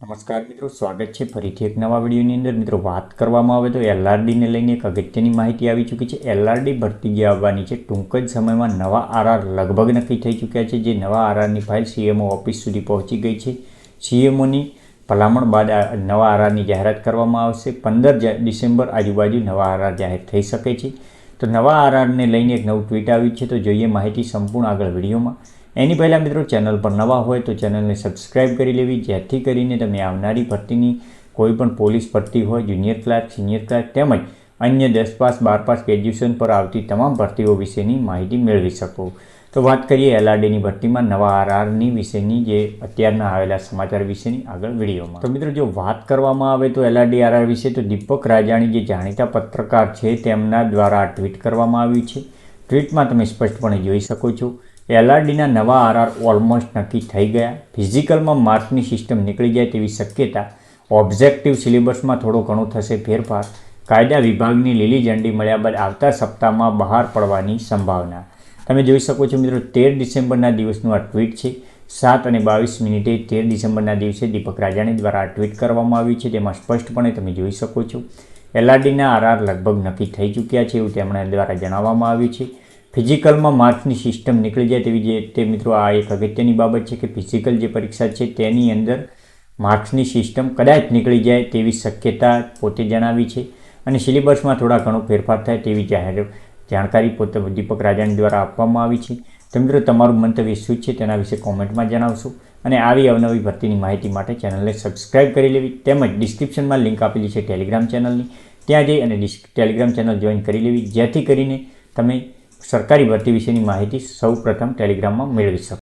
નમસ્કાર મિત્રો, સ્વાગત છે. ફરીથી એક નવા વિડીયોની અંદર. મિત્રો, વાત કરવામાં આવે તો એલઆરડીને લઈને એક અગત્યની માહિતી આવી ચૂકી છે. એલઆરડી ભરતી જે આવવાની છે, ટૂંક જ સમયમાં નવા આરઆર લગભગ નક્કી થઈ ચૂક્યા છે, જે નવા આરઆરની ફાઇલ સીએમઓ ઓફિસ સુધી પહોંચી ગઈ છે. સીએમઓની ભલામણ બાદ નવા આરઆરની જાહેરાત કરવામાં આવશે. પંદર ડિસેમ્બર આજુબાજુ નવા આરઆર જાહેર થઈ શકે છે. તો નવા આરઆરને લઈને એક નવું ટ્વીટ આવ્યું છે. તો જોઈએ માહિતી સંપૂર્ણ આગળ વિડીયોમાં. એની પહેલાં મિત્રો ચેનલ પર નવા હોય તો ચેનલને સબસ્ક્રાઇબ કરી લેવી, જેથી કરીને તમે આવનારી ભરતીની કોઈ પણ પોલીસ ભરતી હોય, જુનિયર ક્લાર્ક, સિનિયર ક્લાર્ક તેમજ અન્ય દસ પાસ, બાર પાસ ગ્રેજ્યુએશન પર આવતી તમામ ભરતીઓ વિશેની માહિતી મેળવી શકો. તો વાત કરીએ એલઆરડીની ભરતીમાં નવા આરઆરની વિશેની, જે અત્યારના આવેલા સમાચાર વિશેની આગળ વિડીયોમાં. તો મિત્રો જો વાત કરવામાં આવે તો એલઆરડી આરઆર વિશે તો દીપક રાજાણી જે જાણીતા પત્રકાર છે તેમના દ્વારા ટ્વીટ કરવામાં આવ્યું છે. ટ્વીટમાં તમે સ્પષ્ટપણે જોઈ શકો છો એલઆરડીના નવા આરઆર ઓલમોસ્ટ નક્કી થઈ ગયા. ફિઝિકલમાં માર્કની સિસ્ટમ નીકળી જાય તેવી શક્યતા. ઓબ્જેક્ટિવ સિલેબસમાં થોડો ઘણો થશે ફેરફાર. કાયદા વિભાગની લીલી ઝંડી મળ્યા બાદ આવતા સપ્તાહમાં બહાર પડવાની સંભાવના. તમે જોઈ શકો છો મિત્રો, તેર ડિસેમ્બરના દિવસનું આ ટ્વીટ છે. સાત અને બાવીસ મિનિટે તેર ડિસેમ્બરના દિવસે દીપક રાજાણી દ્વારા આ ટ્વીટ કરવામાં આવ્યું છે. તેમાં સ્પષ્ટપણે તમે જોઈ શકો છો. એલઆરડીના આરઆર લગભગ નક્કી થઈ ચૂક્યા છે એવું તેમણે દ્વારા જણાવવામાં આવ્યું છે. ફિઝિકલમાં માર્ક્સની સિસ્ટમ નીકળી જાય તેવી જે તે મિત્રો આ એક અગત્યની બાબત છે કે ફિઝિકલ જે પરીક્ષા છે તેની અંદર માર્ક્સની સિસ્ટમ કદાચ નીકળી જાય તેવી શક્યતા પોતે જણાવી છે અને સિલેબસમાં થોડા ઘણો ફેરફાર થાય તેવી જાહેર જાણકારી પોતે દીપક રાજાણી દ્વારા આપવામાં આવી છે. તો મિત્રો, તમારું મંતવ્ય શું છે તેના વિશે કોમેન્ટમાં જણાવશો અને આવી અવનવી ભરતીની માહિતી માટે ચેનલને સબસ્ક્રાઇબ કરી લેવી તેમજ ડિસ્ક્રિપ્શનમાં લિંક આપેલી છે ટેલિગ્રામ ચેનલની. ત્યાં જઈ અને ટેલિગ્રામ ચેનલ જોઈન કરી લેવી. જેથી કરીને તમે સરકારી ભરતી વિશેની માહિતી સૌ પ્રથમ ટેલિગ્રામમાં મેળવી શકો.